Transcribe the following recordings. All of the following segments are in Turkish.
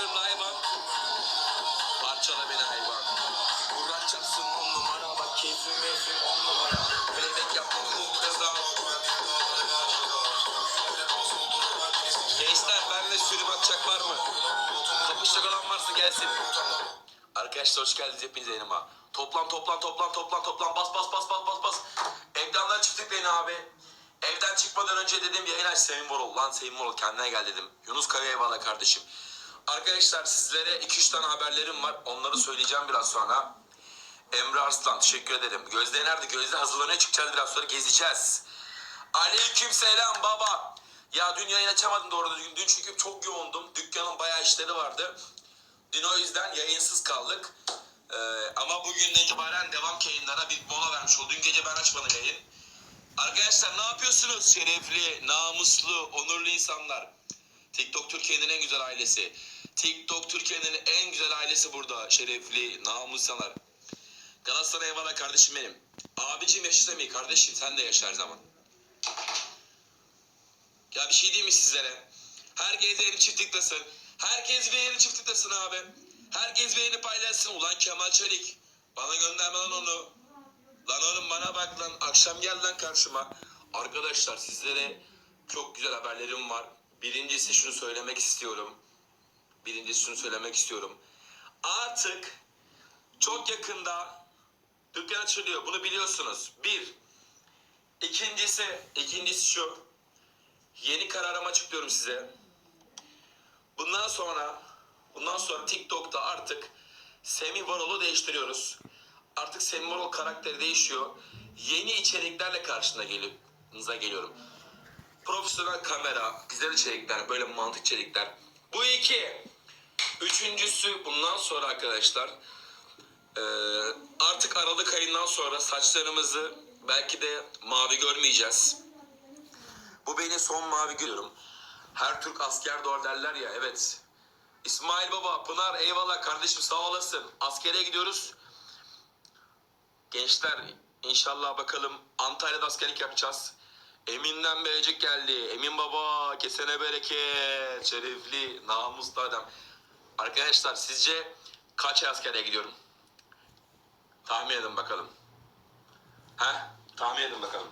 Yarın hayvan. Parçala beni hayvan. Uğraşacaksın on numara. Bak keyfim meyfim on numara. Playback yapmam bu kaza. Gençler benimle sürüm atacak var mı? Kapışacak olan varsa gelsin. Arkadaşlar hoş geldiniz hepinize yanıma. Toplan toplan toplan toplan toplan bas bas bas bas bas bas. Evden çıktık beni abi. Evden çıkmadan önce dedim yayın aç Sevin Borol. Lan Sevin Borol kendine gel dedim. Yunus Kaya eyvallah kardeşim. Arkadaşlar sizlere 2-3 tane haberlerim var. Onları söyleyeceğim biraz sonra. Emre Arslan teşekkür ederim. Gözde nerede? Gözde hazırlanıyor çıkacağız biraz sonra gezeceğiz. Aleyküm selam baba. Ya dün yayın açamadım doğru düzgün. Dün çünkü çok yoğundum. Dükkanın bayağı işleri vardı. Dün o yüzden yayınsız kaldık. Ee, ama bugünden itibaren devam yayınlara bir mola vermiş oldu. Dün gece ben açmadım yayın. Arkadaşlar ne yapıyorsunuz? Şerefli, namuslu, onurlu insanlar. TikTok Türkiye'nin en güzel ailesi. TikTok Türkiye'nin en güzel ailesi burada. Şerefli, namuslu insanlar. Galatasaray eyvallah kardeşim benim. Abicim yaşasam iyi kardeşim sen de yaşa zaman. Ya bir şey diyeyim mi sizlere? Herkes yeni çift. Herkes bir yeni çift abi. Herkes bir yeni paylaşsın. Ulan Kemal Çelik. Bana gönderme lan onu. Lan oğlum bana bak lan. Akşam gel lan karşıma. Arkadaşlar sizlere çok güzel haberlerim var. Birincisi şunu söylemek istiyorum. Birincisi şunu söylemek istiyorum. Artık çok yakında dükkan açılıyor. Bunu biliyorsunuz. Bir. İkincisi, ikincisi şu. Yeni kararımı açıklıyorum size. Bundan sonra bundan sonra TikTok'ta artık Semih Varol'u değiştiriyoruz. Artık Semih Varol karakteri değişiyor. Yeni içeriklerle karşına geliyorsa geliyorum. Profesyonel kamera, güzel içerikler, böyle mantık içerikler. Bu iki. Üçüncüsü bundan sonra arkadaşlar eee, artık Aralık ayından sonra saçlarımızı belki de mavi görmeyeceğiz. Bu benim son mavi görüyorum. Her Türk asker doğar derler ya evet. İsmail Baba, Pınar eyvallah kardeşim sağ olasın. Askere gidiyoruz. Gençler inşallah bakalım Antalya'da askerlik yapacağız. Emin'den berecik geldi. Emin Baba kesene bereket. Şerefli, namuslu adam. Arkadaşlar sizce kaç askere gidiyorum? Tahmin edin bakalım. He? Tahmin edin bakalım.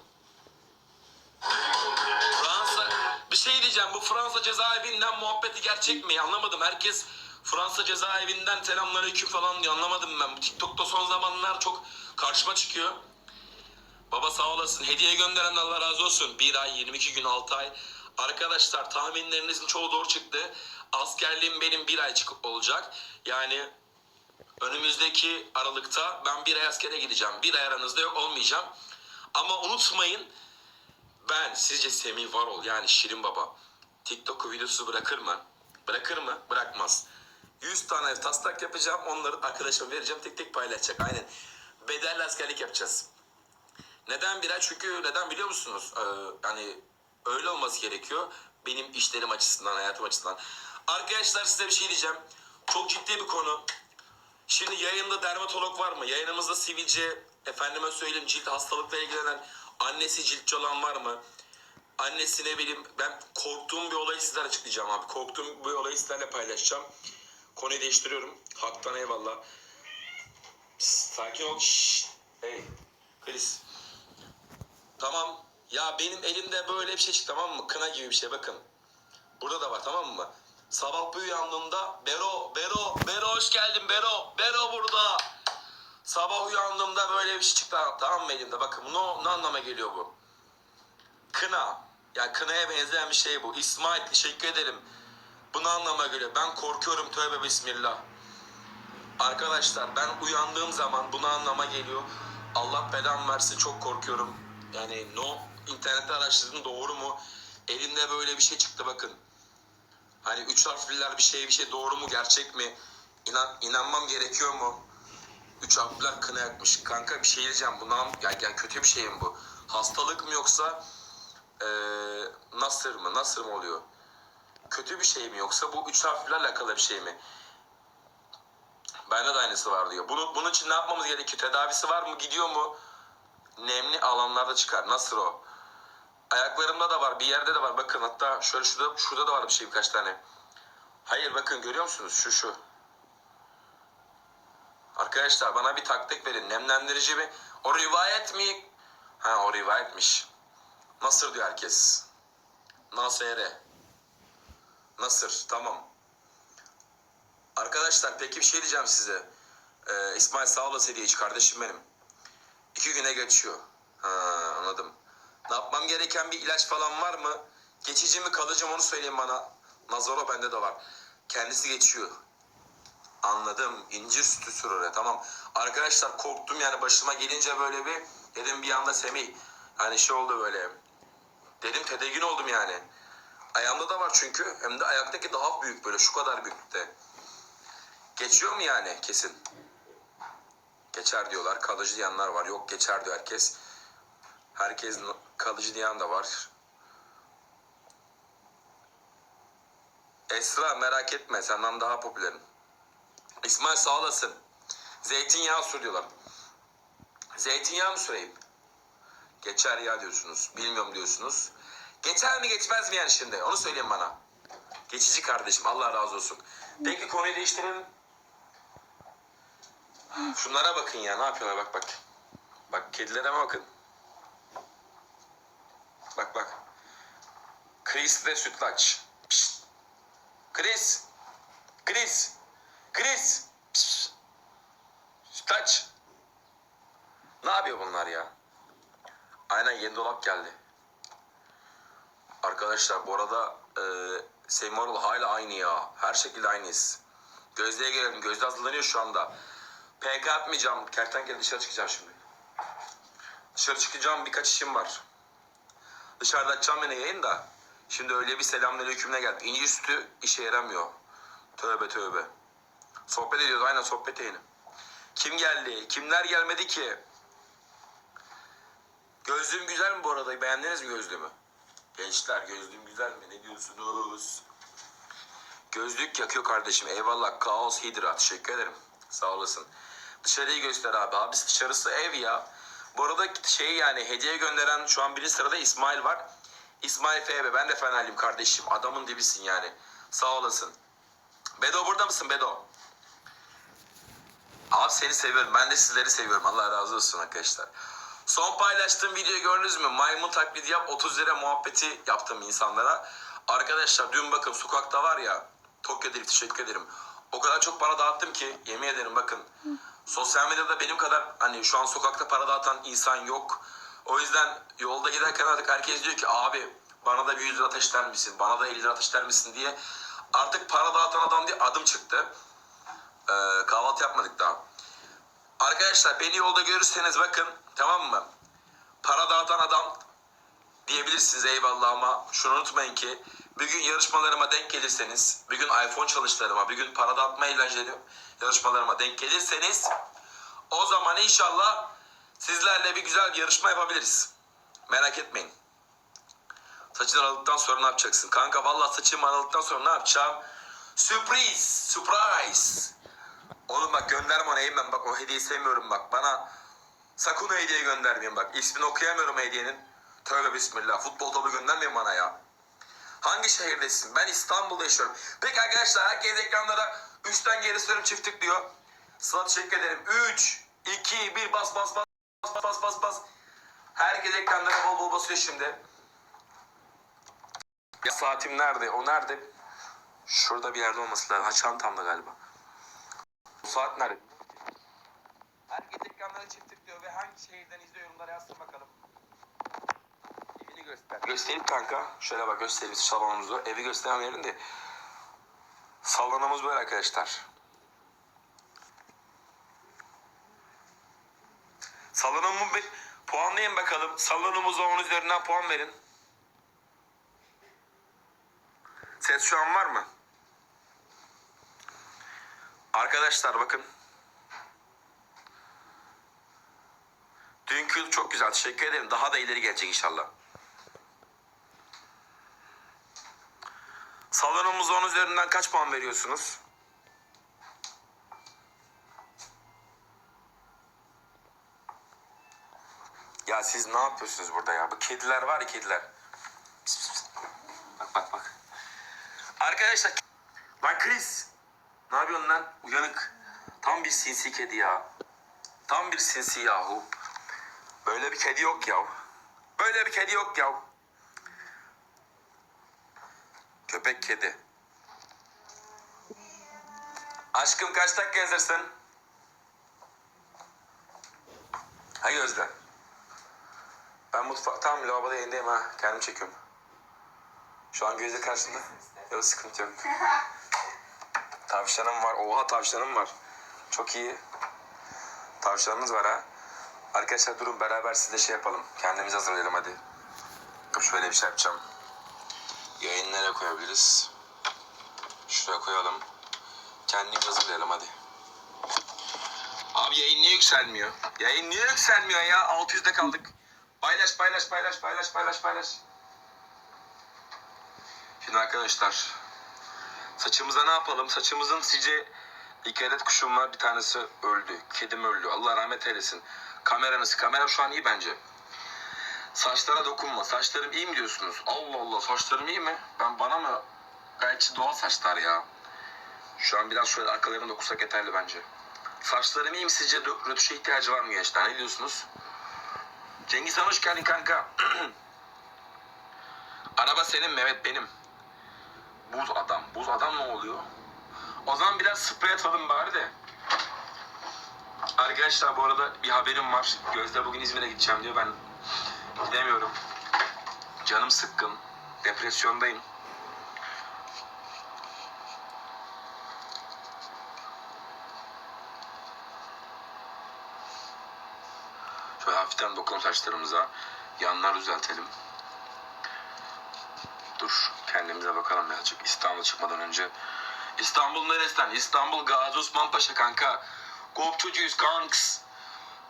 Fransa bir şey diyeceğim bu Fransa cezaevinden muhabbeti gerçek mi anlamadım herkes Fransa cezaevinden selamünaleyküm falan diyor anlamadım ben bu TikTok'ta son zamanlar çok karşıma çıkıyor. Baba sağ olasın hediye gönderen de Allah razı olsun 1 ay 22 gün 6 ay arkadaşlar tahminlerinizin çoğu doğru çıktı askerliğim benim bir ay çık olacak yani önümüzdeki Aralık'ta ben bir ay askere gideceğim bir ay aranızda yok olmayacağım ama unutmayın ben sizce Semih Varol yani Şirin Baba TikTok'u videosu bırakır mı? Bırakır mı? Bırakmaz. 100 tane taslak yapacağım. Onları arkadaşıma vereceğim. Tek tek paylaşacak. Aynen. Bedelli askerlik yapacağız. Neden bir ay? Çünkü neden biliyor musunuz? Ee, yani öyle olması gerekiyor. Benim işlerim açısından, hayatım açısından. Arkadaşlar size bir şey diyeceğim. Çok ciddi bir konu. Şimdi yayında dermatolog var mı? Yayınımızda sivilce, efendime söyleyeyim cilt hastalıkla ilgilenen annesi ciltçi olan var mı? Annesi ne bileyim ben korktuğum bir olayı sizlere açıklayacağım abi. Korktuğum bir olayı sizlerle paylaşacağım. Konuyu değiştiriyorum. Haktan eyvallah. Sakin ol. Şşş. Hey. Chris. Tamam. Ya benim elimde böyle bir şey çıktı tamam mı? Kına gibi bir şey bakın. Burada da var tamam mı? Sabah bir uyandığımda Bero, Bero, Bero hoş geldin Bero, Bero burada. Sabah uyandığımda böyle bir şey çıktı tamam mı elimde? Bakın ne, ne anlama geliyor bu? Kına. Ya kınaya benzeyen bir şey bu. İsmail teşekkür ederim. Bu ne anlama geliyor? Ben korkuyorum tövbe bismillah. Arkadaşlar ben uyandığım zaman bu ne anlama geliyor? Allah belamı versin çok korkuyorum. Yani no internette araştırdım doğru mu? Elimde böyle bir şey çıktı bakın. Hani üç harfliler bir şey bir şey doğru mu gerçek mi? İnan, inanmam gerekiyor mu? Üç harfliler kına yakmış. Kanka bir şey diyeceğim. Bu nam, yani, yani kötü bir şey mi bu? Hastalık mı yoksa eee nasır mı? Nasır mı oluyor? Kötü bir şey mi yoksa bu üç harflerle alakalı bir şey mi? Bende de aynısı var diyor. Bunu, bunun için ne yapmamız gerekiyor? Tedavisi var mı? Gidiyor mu? Nemli alanlarda çıkar. Nasıl o? Ayaklarımda da var. Bir yerde de var. Bakın hatta şöyle şurada, şurada da var bir şey birkaç tane. Hayır bakın görüyor musunuz? Şu şu. Arkadaşlar bana bir taktik verin. Nemlendirici mi? O rivayet mi? Ha o rivayetmiş. Nasır diyor herkes. Nasere. Nasır tamam. Arkadaşlar peki bir şey diyeceğim size. Ee, İsmail sağ olasın diye hiç kardeşim benim. İki güne geçiyor. Ha anladım. Ne yapmam gereken bir ilaç falan var mı? Geçici mi kalıcı mı onu söyleyin bana. Nazoro bende de var. Kendisi geçiyor. Anladım. İncir sütü sür oraya tamam. Arkadaşlar korktum yani başıma gelince böyle bir dedim bir anda Semih. Hani şey oldu böyle. Dedim tedirgin oldum yani. Ayağımda da var çünkü. Hem de ayaktaki daha büyük böyle şu kadar büyüklükte. Geçiyor mu yani kesin? Geçer diyorlar. Kalıcı diyenler var. Yok geçer diyor herkes. Herkes kalıcı diyen de var. Esra merak etme senden daha popülerim. İsmail sağ olasın. Zeytinyağı sürüyorlar. Zeytinyağı mı süreyim? Geçer ya diyorsunuz. Bilmiyorum diyorsunuz. Geçer mi geçmez mi yani şimdi? Onu söyleyin bana. Geçici kardeşim Allah razı olsun. Peki konuyu değiştirelim. Şunlara bakın ya ne yapıyorlar bak bak. Bak kedilere bakın. Bak bak. Chris ve sütlaç. Chris. Chris. Chris. Sütlaç. Ne yapıyor bunlar ya? Aynen yeni dolap geldi. Arkadaşlar bu arada e, Seymour hala aynı ya. Her şekilde aynıyız. Gözde'ye gelelim. Gözde hazırlanıyor şu anda. PK atmayacağım. Kertenkele dışarı çıkacağım şimdi. Dışarı çıkacağım birkaç işim var. Dışarıda açacağım yine yayın da. Şimdi öyle bir selamünaleykümle geldim. İnci üstü işe yaramıyor. Tövbe tövbe. Sohbet ediyoruz aynen sohbet yayını. Kim geldi? Kimler gelmedi ki? Gözlüğüm güzel mi bu arada? Beğendiniz mi gözlüğümü? Gençler gözlüğüm güzel mi? Ne diyorsunuz? Gözlük yakıyor kardeşim. Eyvallah. Kaos Hidra. Teşekkür ederim. Sağ olasın. Dışarıyı göster abi. Abi dışarısı ev ya. Bu arada şey yani hediye gönderen şu an birinci sırada İsmail var. İsmail FB. Ben de Fenerliyim kardeşim. Adamın dibisin yani. Sağ olasın. Bedo burada mısın Bedo? Abi seni seviyorum. Ben de sizleri seviyorum. Allah razı olsun arkadaşlar. Son paylaştığım videoyu gördünüz mü? Maymun taklidi yap 30 lira muhabbeti yaptım insanlara. Arkadaşlar dün bakın sokakta var ya Tokyo Drift teşekkür ederim. O kadar çok para dağıttım ki yemin ederim bakın. Sosyal medyada benim kadar hani şu an sokakta para dağıtan insan yok. O yüzden yolda giderken artık herkes diyor ki abi bana da bir 100 lira ateşler misin? Bana da 50 lira ateşler misin diye. Artık para dağıtan adam diye adım çıktı. Ee, kahvaltı yapmadık daha. Arkadaşlar beni yolda görürseniz bakın tamam mı? Para dağıtan adam diyebilirsiniz eyvallah ama şunu unutmayın ki bir gün yarışmalarıma denk gelirseniz, bir gün iPhone çalışlarıma, bir gün para dağıtma eğlenceli yarışmalarıma denk gelirseniz o zaman inşallah sizlerle bir güzel bir yarışma yapabiliriz. Merak etmeyin. Saçını aralıktan sonra ne yapacaksın? Kanka vallahi saçımı aralıktan sonra ne yapacağım? Sürpriz! Surprise! Oğlum bak gönderme ona Eymen bak o hediyeyi sevmiyorum bak. Bana sakın o hediye göndermeyin bak. İsmini okuyamıyorum hediyenin. Tövbe bismillah. Futbol topu göndermeyin bana ya. Hangi şehirdesin? Ben İstanbul'da yaşıyorum. Peki arkadaşlar herkes ekranlara 3'ten geri sayıyorum çift tıklıyor. Sıla teşekkür ederim. 3, 2, 1 bas bas bas bas bas bas bas. Herkes ekranlara bol bol basıyor şimdi. Ya saatim nerede? O nerede? Şurada bir yerde olması lazım. Ha çantamda galiba. Bu saat nerede? Herkes ekranlara çift tıklıyor ve hangi şehirden izliyor yorumlara yazsın bakalım. Göstereyim kanka. Şöyle bak göstereyim salonumuzu. Evi gösteren yerin de. Salonumuz böyle arkadaşlar. Salonumu bir puanlayın bakalım. Salonumuza 10 üzerinden puan verin. Ses şu an var mı? Arkadaşlar bakın. Dünkü çok güzel. Teşekkür ederim. Daha da ileri gelecek inşallah. Salonumuza 10 üzerinden kaç puan veriyorsunuz? Ya siz ne yapıyorsunuz burada ya? Bu kediler var ya kediler. Bak bak bak. Arkadaşlar Lan Chris. Ne yapıyorsun lan? Uyanık. Tam bir sinsi kedi ya. Tam bir sinsi yahu. Böyle bir kedi yok ya. Böyle bir kedi yok ya. Köpek kedi. Aşkım kaç dakika yazırsın? Ha Gözde. Ben mutfak tam lavaboda yayındayım ha. Kendim çekiyorum. Şu an Gözde karşında. Yok sıkıntı yok. Tavşanım var. Oha tavşanım var. Çok iyi. Tavşanımız var ha. Arkadaşlar durun beraber siz de şey yapalım. Kendimizi hazırlayalım hadi. Şöyle bir şey yapacağım. Nereye koyabiliriz? Şuraya koyalım. Kendimizi hazırlayalım hadi. Abi yayın niye yükselmiyor? Yayın niye yükselmiyor ya? 600'de kaldık. Paylaş paylaş paylaş paylaş paylaş paylaş. Şimdi arkadaşlar saçımıza ne yapalım? Saçımızın sizce iki adet kuşum var. Bir tanesi öldü. Kedim öldü. Allah rahmet eylesin. Kameranız. Kamera şu an iyi bence. Saçlara dokunma. Saçlarım iyi mi diyorsunuz? Allah Allah saçlarım iyi mi? Ben bana mı? Gayet doğal saçlar ya. Şu an biraz şöyle arkalarını dokunsak yeterli bence. Saçlarım iyi mi sizce? Rö- Rötuşa ihtiyacı var mı gençler? Ne diyorsunuz? Cengiz Han hoş geldin kanka. Araba senin mi? Evet benim. Buz adam. Buz adam ne oluyor? O zaman biraz sprey atalım bari de. Arkadaşlar bu arada bir haberim var. Gözde bugün İzmir'e gideceğim diyor. Ben gidemiyorum. Canım sıkkın. Depresyondayım. Şöyle hafiften dokunalım saçlarımıza. Yanlar düzeltelim. Dur kendimize bakalım birazcık İstanbul çıkmadan önce. İstanbul neresinden? İstanbul Gazi Osman Paşa kanka. Kopçucuyuz kanks.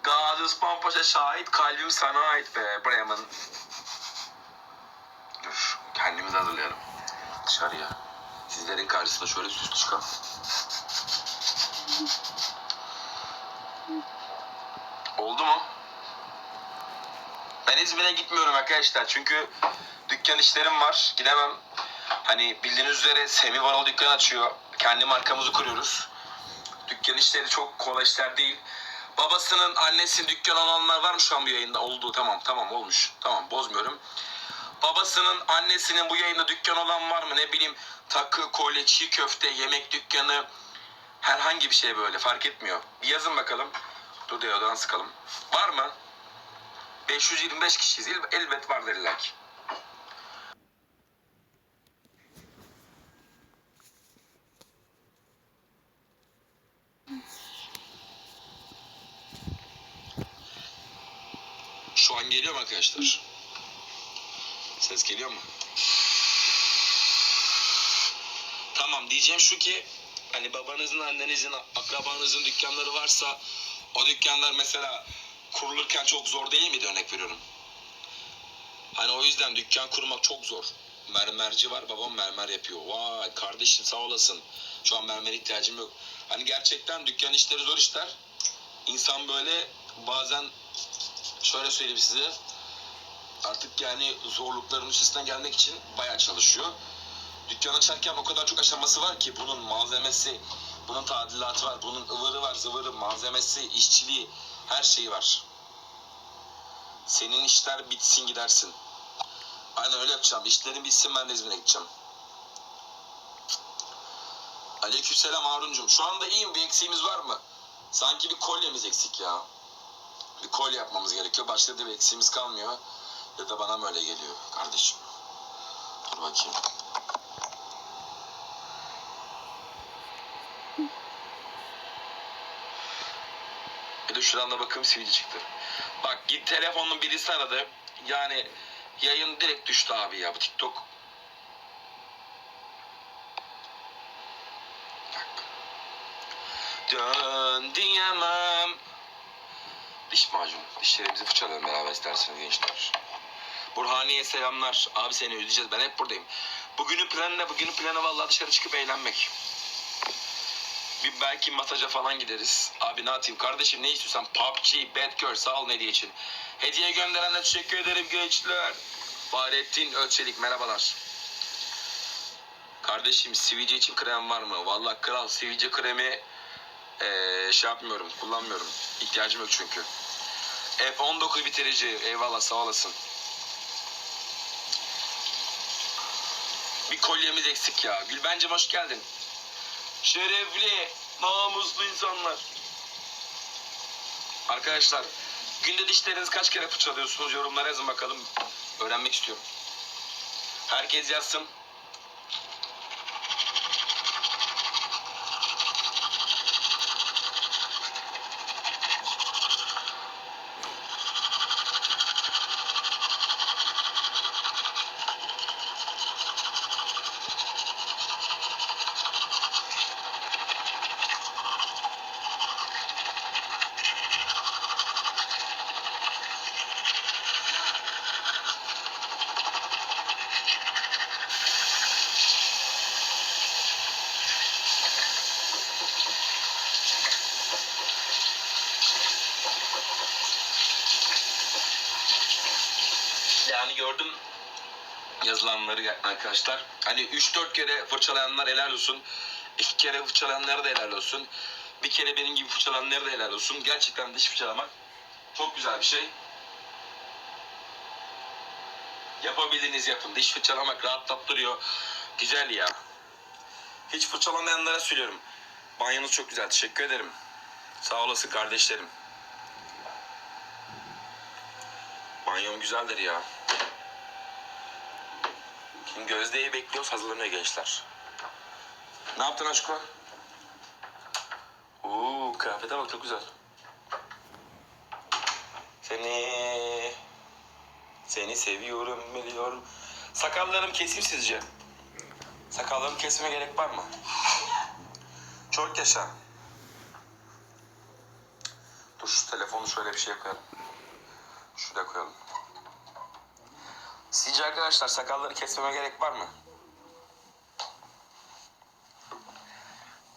Gazi Osman şahit kalbim sana ait be Bremen. Dur kendimizi hazırlayalım. Dışarıya. Sizlerin karşısında şöyle süslü çıkalım. Oldu mu? Ben İzmir'e gitmiyorum arkadaşlar çünkü dükkan işlerim var. Gidemem. Hani bildiğiniz üzere Semih Varol dükkan açıyor. Kendi markamızı kuruyoruz. Dükkan işleri çok kolay işler değil. Babasının, annesinin dükkan olanlar var mı şu an bu yayında? Oldu tamam tamam olmuş. Tamam bozmuyorum. Babasının, annesinin bu yayında dükkan olan var mı? Ne bileyim takı, kolye, çiğ köfte, yemek dükkanı herhangi bir şey böyle fark etmiyor. Bir yazın bakalım. Dur deodan sıkalım. Var mı? 525 kişiyiz. El- Elbet vardır illa an geliyor mu arkadaşlar? Ses geliyor mu? Tamam diyeceğim şu ki hani babanızın, annenizin, akrabanızın dükkanları varsa o dükkanlar mesela kurulurken çok zor değil miydi örnek veriyorum. Hani o yüzden dükkan kurmak çok zor. Mermerci var babam mermer yapıyor. Vay kardeşim sağ olasın. Şu an mermer ihtiyacım yok. Hani gerçekten dükkan işleri zor işler. İnsan böyle bazen şöyle söyleyeyim size. Artık yani zorlukların üstesinden gelmek için bayağı çalışıyor. Dükkan açarken o kadar çok aşaması var ki bunun malzemesi, bunun tadilatı var, bunun ıvırı var, zıvırı, malzemesi, işçiliği, her şeyi var. Senin işler bitsin gidersin. Aynen öyle yapacağım. İşlerin bitsin ben de İzmir'e gideceğim. Aleykümselam Harun'cum. Şu anda iyiyim. Bir eksiğimiz var mı? Sanki bir kolyemiz eksik ya. Bir kolye yapmamız gerekiyor. Başka da bir eksiğimiz kalmıyor. Ya da bana mı öyle geliyor kardeşim? Dur bakayım. Bir de şuradan da bakayım sivilce çıktı. Bak git telefonun birisi aradı. Yani yayın direkt düştü abi ya bu TikTok. Bak. Dön diyemem. Diş macunu. Dişlerimizi fırçalayalım beraber isterseniz gençler. Burhaniye selamlar. Abi seni ödeyeceğiz. Ben hep buradayım. Bugünün planı ne? Bugünün planı vallahi dışarı çıkıp eğlenmek. Bir belki masaja falan gideriz. Abi ne atayım kardeşim ne istiyorsan PUBG, Bad Girl sağ ol hediye için. Hediye gönderenler teşekkür ederim gençler. Fahrettin Ölçelik merhabalar. Kardeşim sivilce için krem var mı? Vallahi kral sivilce kremi eee, şey yapmıyorum, kullanmıyorum. İhtiyacım yok çünkü. F19 bitirici. Eyvallah sağ olasın. Bir kolyemiz eksik ya. Gülbencim hoş geldin. Şerefli, namuslu insanlar. Arkadaşlar günde dişlerinizi kaç kere fırçalıyorsunuz? Yorumlara yazın bakalım. Öğrenmek istiyorum. Herkes yazsın. Yani gördüm yazılanları arkadaşlar. Hani 3-4 kere fırçalayanlar helal olsun. 2 kere fırçalayanlar da helal olsun. Bir kere benim gibi fırçalayanlar da helal olsun. Gerçekten diş fırçalamak çok güzel bir şey. Yapabildiğiniz yapın. Diş fırçalamak rahatlattırıyor. Güzel ya. Hiç fırçalamayanlara söylüyorum. Banyonuz çok güzel. Teşekkür ederim. Sağ olasın kardeşlerim. Banyom güzeldir ya. Şimdi Gözde'yi bekliyoruz. Hazırlanıyor gençler. Ne yaptın aşkım? Oo, kıyafete bak çok güzel. Seni seni seviyorum biliyorum. Sakallarım keseyim sizce? Sakallarımı kesme gerek var mı? Çok yaşa. Dur şu telefonu şöyle bir şey koyalım. Şuraya koyalım. Sizce arkadaşlar sakalları kesmeme gerek var mı?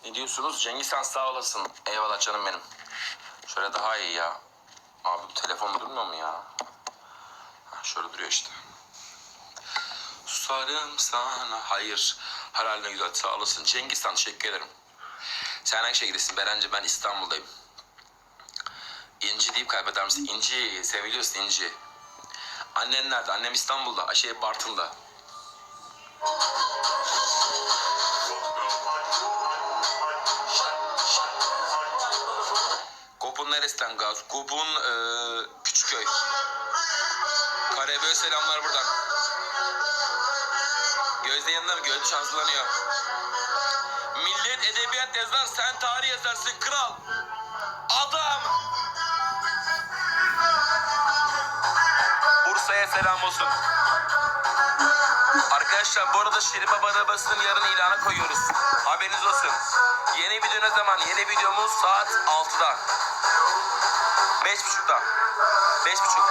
Ne diyorsunuz? Cengiz Han sağ olasın. Eyvallah canım benim. Şöyle daha iyi ya. Abi telefon durmuyor mu ya? Ha, şöyle duruyor işte. Susarım sana. Hayır. Her haline güzel sağ olasın. Cengiz Han teşekkür ederim. Sen hangi şehirdesin? Berenci ben İstanbul'dayım. İnci deyip kaybeder misin? İnci seviliyorsun İnci. Annen nerede? Annem İstanbul'da. Şey Bartın'da. Kopun neresinden gaz? Kopun eee Küçükköy. Karaböğe selamlar buradan. Gözde yanında mı? Gözde şanslanıyor. Millet edebiyat yazar, sen tarih yazarsın kral. Bursa'ya selam olsun. Arkadaşlar bu arada Şirin Baba arabasını yarın ilana koyuyoruz. Haberiniz olsun. Yeni video ne zaman? Yeni videomuz saat 6'da. 5.30'da. 5.30.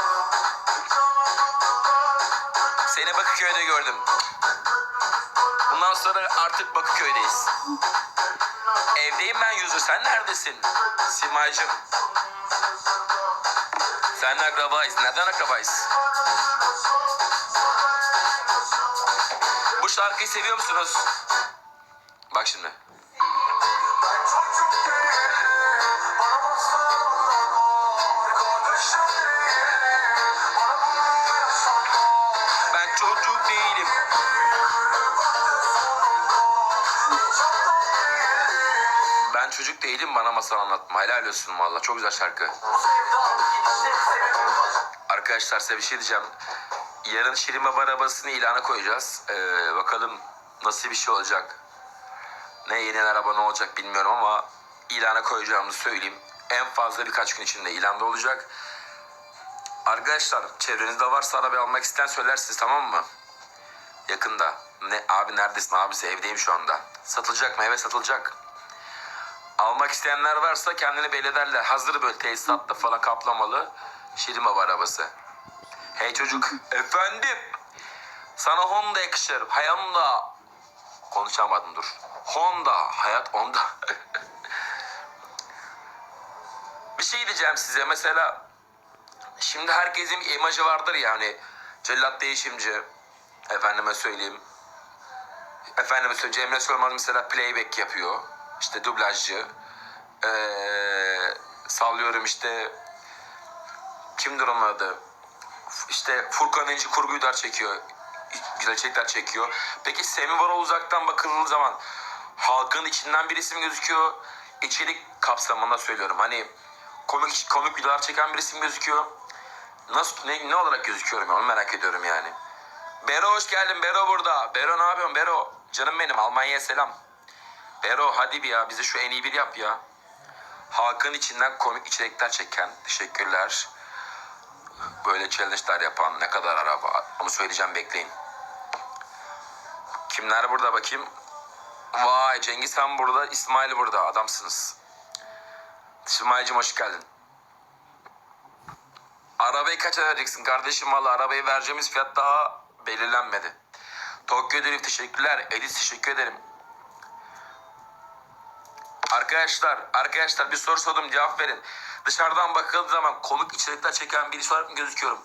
Seni Bakırköy'de gördüm. Bundan sonra artık Bakırköy'deyiz. Evdeyim ben Yüzü. Sen neredesin? Simay'cığım. Seninle akrabayız. Neden akrabayız? Bu şarkıyı seviyor musunuz? Bak şimdi. Ben çocuk değilim. Bana masal anlatma. Helal olsun valla. Çok güzel şarkı. Arkadaşlar size bir şey diyeceğim. Yarın Şirin Baba arabasını ilana koyacağız. Ee, bakalım nasıl bir şey olacak. Ne yeni araba ne olacak bilmiyorum ama ilana koyacağımızı söyleyeyim. En fazla birkaç gün içinde ilanda olacak. Arkadaşlar çevrenizde varsa araba almak isteyen söylersiniz tamam mı? Yakında. Ne abi neredesin abisi evdeyim şu anda. Satılacak mı? Evet satılacak. Almak isteyenler varsa kendini belli ederler. Hazır böyle tesisatlı falan kaplamalı. Şirin Baba arabası. Hey çocuk. Efendim. Sana Honda yakışır. Honda. Konuşamadım dur. Honda. Hayat onda. bir şey diyeceğim size. Mesela şimdi herkesin bir imajı vardır yani. Cellat değişimci. Efendime söyleyeyim. Efendim söyleyeyim Cemre Solmaz mesela playback yapıyor. İşte dublajcı. Ee, sallıyorum işte kimdir onun adı? İşte Furkan İnci kurguylar çekiyor. Güzel içerikler çekiyor. Peki Semi Varol uzaktan bakıldığı zaman halkın içinden birisi mi gözüküyor? İçerik kapsamında söylüyorum. Hani komik komik videolar çeken birisi mi gözüküyor? Nasıl ne, ne olarak gözüküyorum ya onu merak ediyorum yani. Bero hoş geldin. Bero burada. Bero ne yapıyorsun Bero? Canım benim Almanya'ya selam. Bero hadi bir ya bize şu en iyi bir yap ya. Halkın içinden komik içerikler çeken. Teşekkürler. Böyle challenge'lar yapan ne kadar araba. Onu söyleyeceğim bekleyin. Kimler burada bakayım? Vay Cengiz Han burada, İsmail burada. Adamsınız. İsmail'cim hoş geldin. Arabayı kaç vereceksin kardeşim? Valla arabayı vereceğimiz fiyat daha belirlenmedi. Tokyo Drift teşekkürler. Edis teşekkür ederim. Arkadaşlar, arkadaşlar bir soru sordum cevap verin. Dışarıdan bakıldığı zaman komik içerikler çeken birisi olarak mı gözüküyorum?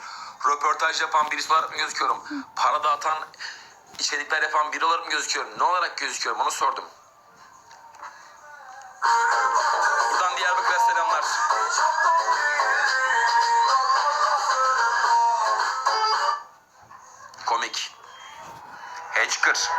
Röportaj yapan birisi olarak mı gözüküyorum? Para dağıtan içerikler yapan biri olarak mı gözüküyorum? Ne olarak gözüküyorum onu sordum. Buradan Diyarbakır'a selamlar. Komik. Hatchker.